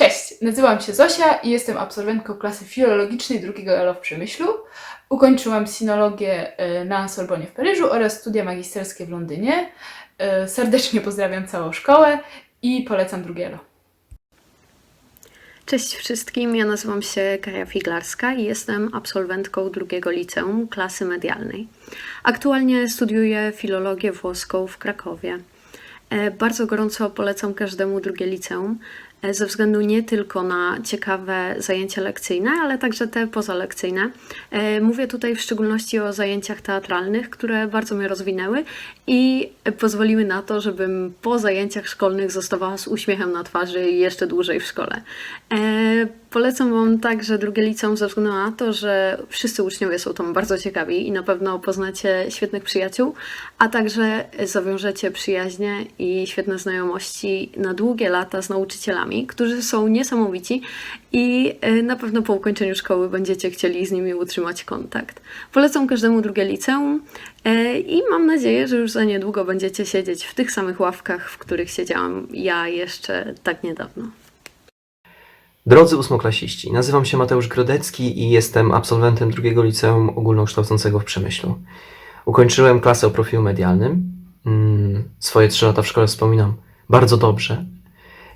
Cześć, nazywam się Zosia i jestem absolwentką klasy filologicznej drugiego ELO w Przemyślu. Ukończyłam sinologię e, na Sorbonie w Paryżu oraz studia magisterskie w Londynie. E, Serdecznie pozdrawiam całą szkołę i polecam drugie ELO. Cześć wszystkim, ja nazywam się Kaja Figlarska i jestem absolwentką drugiego liceum klasy medialnej. Aktualnie studiuję filologię włoską w Krakowie. E, Bardzo gorąco polecam każdemu drugie liceum, ze względu nie tylko na ciekawe zajęcia lekcyjne, ale także te pozalekcyjne. E, Mówię tutaj w szczególności o zajęciach teatralnych, które bardzo mnie rozwinęły i pozwoliły na to, żebym po zajęciach szkolnych zostawała z uśmiechem na twarzy jeszcze dłużej w szkole. E, Polecam Wam także drugie liceum ze względu na to, że wszyscy uczniowie są tam bardzo ciekawi i na pewno poznacie świetnych przyjaciół, a także zawiążecie przyjaźnie i świetne znajomości na długie lata z nauczycielami, którzy są niesamowici i e, na pewno po ukończeniu szkoły będziecie chcieli z nimi utrzymać kontakt. Polecam każdemu drugie liceum e, i mam nadzieję, że już za niedługo będziecie siedzieć w tych samych ławkach, w których siedziałam ja jeszcze tak niedawno. Drodzy ósmoklasiści, nazywam się Mateusz Grodecki i jestem absolwentem drugiego liceum ogólnokształcącego w Przemyślu. Ukończyłem klasę o profilu medialnym. Mm, Swoje trzy lata w szkole wspominam bardzo dobrze.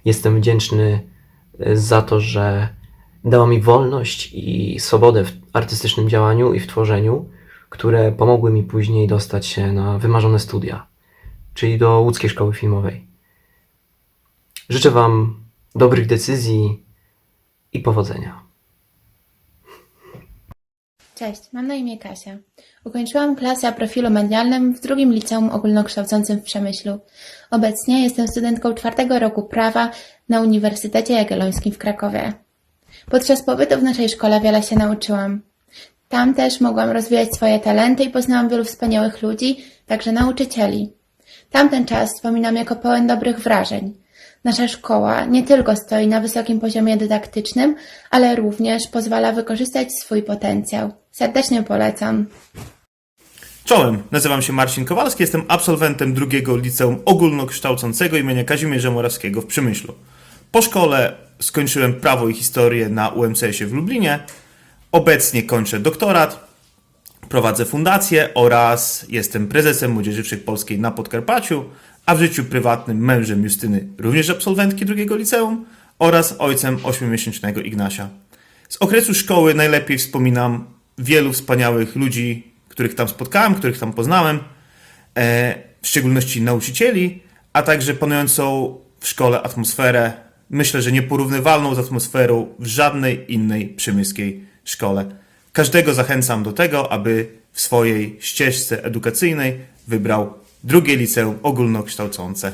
Jestem wdzięczny y, za to, że dała mi wolność i swobodę w artystycznym działaniu i w tworzeniu, które pomogły mi później dostać się na wymarzone studia, czyli do łódzkiej szkoły filmowej. Życzę Wam dobrych decyzji i powodzenia. Cześć, mam na imię Kasia. Ukończyłam klasę o profilu medialnym w drugim liceum ogólnokształcącym w Przemyślu. Obecnie jestem studentką czwartego roku prawa na Uniwersytecie Jagiellońskim w Krakowie. Podczas pobytu w naszej szkole wiele się nauczyłam. Tam też mogłam rozwijać swoje talenty i poznałam wielu wspaniałych ludzi, także nauczycieli. Tamten czas wspominam jako pełen dobrych wrażeń. Nasza szkoła nie tylko stoi na wysokim poziomie dydaktycznym, ale również pozwala wykorzystać swój potencjał. Serdecznie polecam. Czołem, nazywam się Marcin Kowalski, jestem absolwentem drugiego liceum ogólnokształcącego imienia Kazimierza Morawskiego w Przemyślu. Po szkole skończyłem prawo i historię na UMCS-ie w Lublinie. Obecnie kończę doktorat, prowadzę fundację oraz jestem prezesem Młodzieży Wszechpolskiej na Podkarpaciu, a w życiu prywatnym mężem Justyny, również absolwentki drugiego liceum oraz ojcem ośmiomiesięcznego Ignasia. Z okresu szkoły najlepiej wspominam wielu wspaniałych ludzi, których tam spotkałem, których tam poznałem, e, w szczególności nauczycieli, a także panującą w szkole atmosferę, myślę, że nieporównywalną z atmosferą w żadnej innej przemyskiej szkole. Każdego zachęcam do tego, aby w swojej ścieżce edukacyjnej wybrał drugie liceum ogólnokształcące.